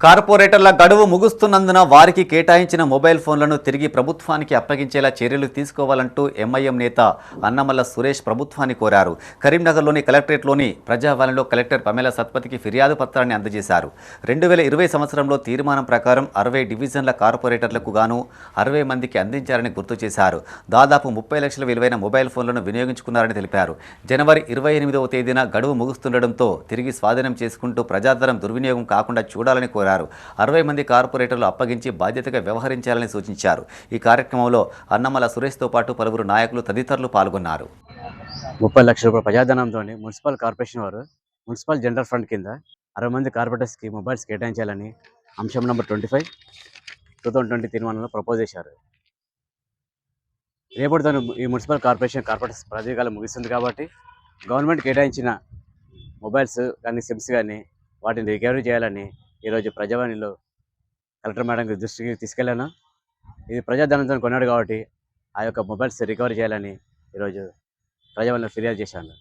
కార్పొరేటర్ల గడువు ముగుస్తున్నందున వారికి కేటాయించిన మొబైల్ ఫోన్లను తిరిగి ప్రభుత్వానికి అప్పగించేలా చర్యలు తీసుకోవాలంటూ ఎంఐఎం నేత అన్నమల్ల సురేష్ ప్రభుత్వాన్ని కోరారు. కరీంనగర్లోని కలెక్టరేట్లోని ప్రజావాణిలో కలెక్టర్ పమేల సత్పతికి ఫిర్యాదు పత్రాన్ని అందజేశారు. రెండు వేల ఇరవై సంవత్సరంలో తీర్మానం ప్రకారం అరవై డివిజన్ల కార్పొరేటర్లకు గాను అరవై మందికి అందించారని గుర్తు చేశారు. దాదాపు ముప్పై లక్షల విలువైన మొబైల్ ఫోన్లను వినియోగించుకున్నారని తెలిపారు. జనవరి ఇరవై ఎనిమిదవ తేదీన గడువు ముగుస్తుండటంతో తిరిగి స్వాధీనం చేసుకుంటూ ప్రజాధనం దుర్వినియోగం కాకుండా చూడాలని కోరారు. అరవై మంది కార్పొరేటర్లు అప్పగించి బాధ్యతగా వ్యవహరించాలని సూచించారు. ఈ కార్యక్రమంలో అన్నమల సురేష్తో పాటు పలువురు నాయకులు తదితరులు పాల్గొన్నారు. ముప్పై లక్షల రూపాయల ప్రజాధనంతో మున్సిపల్ కార్పొరేషన్ వారు మున్సిపల్ జనరల్ ఫండ్ కింద అరవై మంది కార్పొరేటర్స్కి మొబైల్స్ కేటాయించాలని అంశం number twenty five two thousand twenty తీర్మానంలో propose చేశారు. రేపటితో ఈ మున్సిపల్ కార్పొరేషన్ కార్పొరేటర్స్ పదవీకాలం ముగిస్తుంది కాబట్టి గవర్నమెంట్ కేటాయించిన మొబైల్స్ కానీ సిమ్స్ కానీ వాటిని రికవరీ చేయాలని ఈరోజు ప్రజావాణిలో కలెక్టర్ మేడం దృష్టికి తీసుకెళ్ళాను. ఇది ప్రజాధనంతో కొన్నాడు కాబట్టి ఆ యొక్క మొబైల్స్ రికవరీ చేయాలని ఈరోజు ప్రజావాణిలో ఫిర్యాదు చేశాను.